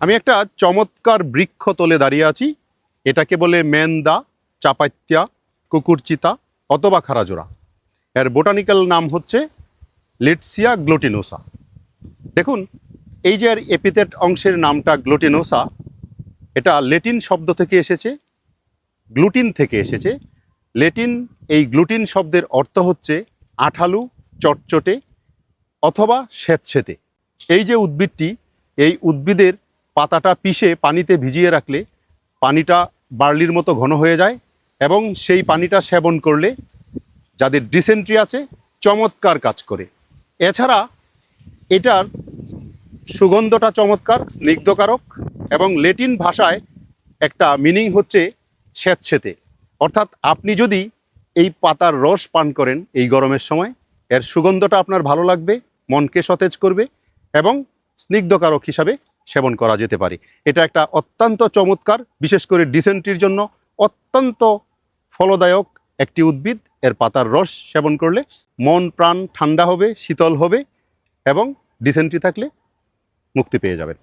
আমি একটা চমৎকার বৃক্ষ তলে দাঁড়িয়ে আছি। এটাকে বলে মেন্দা চাপাত্যা কুকুরচিতা অথবা খারাজোড়া। এর বোটানিক্যাল নাম হচ্ছে লিটসিয়া গ্লোটিনোসা। দেখুন, এই যে এর এপিথেট অংশের নামটা গ্লোটিনোসা, এটা লেটিন শব্দ থেকে এসেছে, গ্লুটিন থেকে এসেছে। লেটিন, এই গ্লুটিন শব্দের অর্থ হচ্ছে আঠালু, চটচটে অথবা স্যাঁতসেতে এই যে উদ্ভিদটি, এই উদ্ভিদের পাতাটা পিষে পানিতে ভিজিয়ে রাখলে পানিটা বার্লির মতো ঘন হয়ে যায় এবং সেই পানিটা সেবন করলে যাদের ডিসেন্ট্রি আছে চমৎকার কাজ করে। এছাড়া এটার সুগন্ধটা চমৎকার, স্নিগ্ধকারক এবং লেটিন ভাষায় একটা মিনিং হচ্ছে স্যাঁতসেতে অর্থাৎ আপনি যদি এই পাতার রস পান করেন এই গরমের সময়, এর সুগন্ধটা আপনার ভালো লাগবে, মনকে সতেজ করবে এবং স্নিগ্ধকারক হিসাবে সেবন করা যেতে পারে। এটা একটা অত্যন্ত চমৎকার, বিশেষ করে ডিসেন্ট্রির জন্য অত্যন্ত ফলদায়ক একটি উদ্ভিদ। এর পাতার রস সেবন করলে মন, প্রাণ ঠান্ডা হবে, শীতল হবে এবং ডিসেন্ট্রি থাকলে মুক্তি পেয়ে যাবেন।